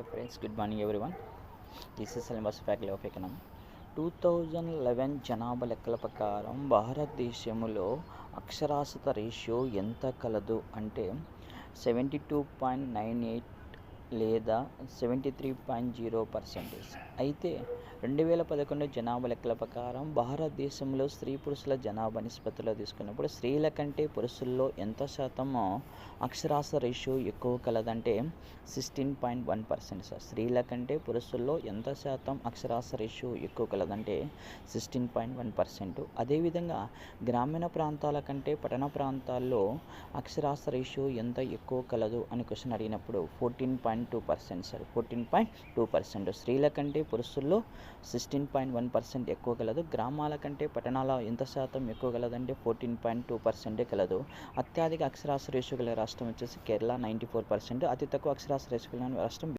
Hi friends good morning everyone this is syllabus faculty of economy two thousand eleven జనాభా లెక్కల ప్రకారం భారతదేశంలో అక్షరాస్యత రేషియో ఎంత కలదు అంటే seventy two point nine eight లేదా seventy three point zero percentage అయితే రెండు వేల పదకొండు జనాభా లెక్కల ప్రకారం భారతదేశంలో స్త్రీ పురుషుల జనాభా నిష్పత్తిలో తీసుకున్నప్పుడు స్త్రీల కంటే పురుషుల్లో ఎంత శాతం అక్షరాస్యత రేషియో ఎక్కువ కలదంటే sixteen point one percent sir. స్త్రీల కంటే పురుషుల్లో ఎంత శాతం అక్షరాస్యత రేషియో ఎక్కువ కలదంటే సిక్స్టీన్ పాయింట్ వన్ పర్సెంట్ అదేవిధంగా గ్రామీణ ప్రాంతాల కంటే పట్టణ ప్రాంతాల్లో అక్షరాస్యత రేషియో ఎంత ఎక్కువ కలదు అని క్వశ్చన్ అడిగినప్పుడు fourteen point two percent sir. Fourteen point two percent. స్త్రీల కంటే పురుషుల్లో సిక్స్టీన్ పాయింట్ వన్ పర్సెంట్ ఎక్కువ కలదు గ్రామాల కంటే పట్టణాల ఎంత శాతం ఎక్కువ కలదంటే ఫోర్టీన్ పాయింట్ టూ పర్సెంటే కలదు అత్యధిక అక్షరాస్యత రేషు గల రాష్ట్రం వచ్చేసి కేరళ నైంటీ ఫోర్ పర్సెంట్. అతి తక్కువ అక్షరాస్యత రేషు గల రాష్ట్రం